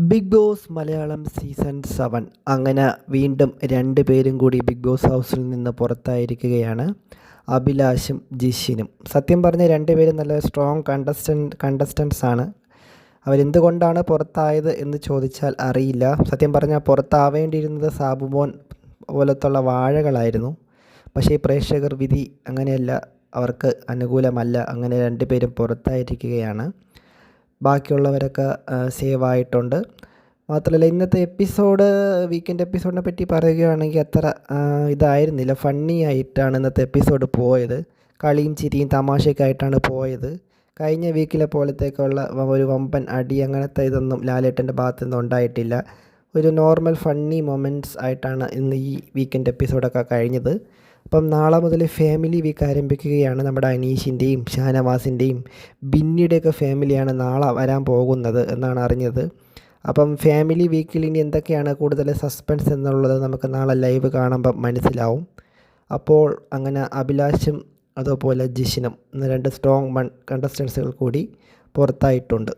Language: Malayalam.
Bigg Boss Malayalam season seven അങ്ങനെ വീണ്ടും രണ്ട് പേരും കൂടി ബിഗ് ബോസ് ഹൗസിൽ നിന്ന് പുറത്തായിരിക്കുകയാണ്. അഭിലാഷും ജിഷിനും. സത്യം പറഞ്ഞ രണ്ടുപേരും നല്ല സ്ട്രോങ് കണ്ടസ്റ്റൻ കണ്ടസ്റ്റൻസ് ആണ്. അവരെന്തുകൊണ്ടാണ് പുറത്തായത് എന്ന് ചോദിച്ചാൽ അറിയില്ല. സത്യം പറഞ്ഞാൽ പുറത്താവേണ്ടിയിരുന്നത് സാബുമോൻ പോലത്തുള്ള വാഴകളായിരുന്നു. പക്ഷേ പ്രേക്ഷകർ വിധി അങ്ങനെയല്ല. അവർക്ക് അനുകൂലമല്ല. അങ്ങനെ രണ്ടുപേരും പുറത്തായിരിക്കുകയാണ്. ബാക്കിയുള്ളവരൊക്കെ സേവ് ആയിട്ടുണ്ട്. മാത്രമല്ല ഇന്നത്തെ എപ്പിസോഡ് വീക്കെൻഡ് എപ്പിസോഡിനെ പറ്റി പറയുകയാണെങ്കിൽ അത്ര ഇതായിരുന്നില്ല. ഫണ്ണി ആയിട്ടാണ് ഇന്നത്തെ എപ്പിസോഡ് പോയത്. കളിയും ചിരിയും തമാശയൊക്കെ പോയത്. കഴിഞ്ഞ വീക്കിലെ പോലത്തേക്കുള്ള ഒരു വമ്പൻ അടി അങ്ങനത്തെ ഇതൊന്നും ലാലേട്ടന്റെ ഭാഗത്തു നിന്ന് ഉണ്ടായിട്ടില്ല. ഒരു നോർമൽ ഫണ്ണി മൊമെന്റ്സ് ആയിട്ടാണ് ഇന്ന് ഈ വീക്കെൻഡ് എപ്പിസോഡൊക്കെ കഴിഞ്ഞത്. അപ്പം നാളെ മുതൽ ഫാമിലി വീക്ക് ആരംഭിക്കുകയാണ് നമ്മുടെ അനീഷിന്റെയും ഷാനവാസിന്റെയും. ബിന്നിയുടെയൊക്കെ ഫാമിലിയാണ് നാളെ വരാൻ പോകുന്നത് എന്നാണ് അറിഞ്ഞത്. അപ്പം ഫാമിലി വീക്കിൽ ഇനി എന്തൊക്കെയാണ് കൂടുതൽ സസ്പെൻസ് എന്നുള്ളത് നമുക്ക് നാളെ ലൈവ് കാണുമ്പം മനസ്സിലാവും. അപ്പോൾ അങ്ങനെ അഭിലാഷും അതുപോലെ ജിഷിനും എന്ന രണ്ട് സ്ട്രോങ് മൺ കണ്ടസ്റ്റൻസുകൾ കൂടി പുറത്തായിട്ടുണ്ട്.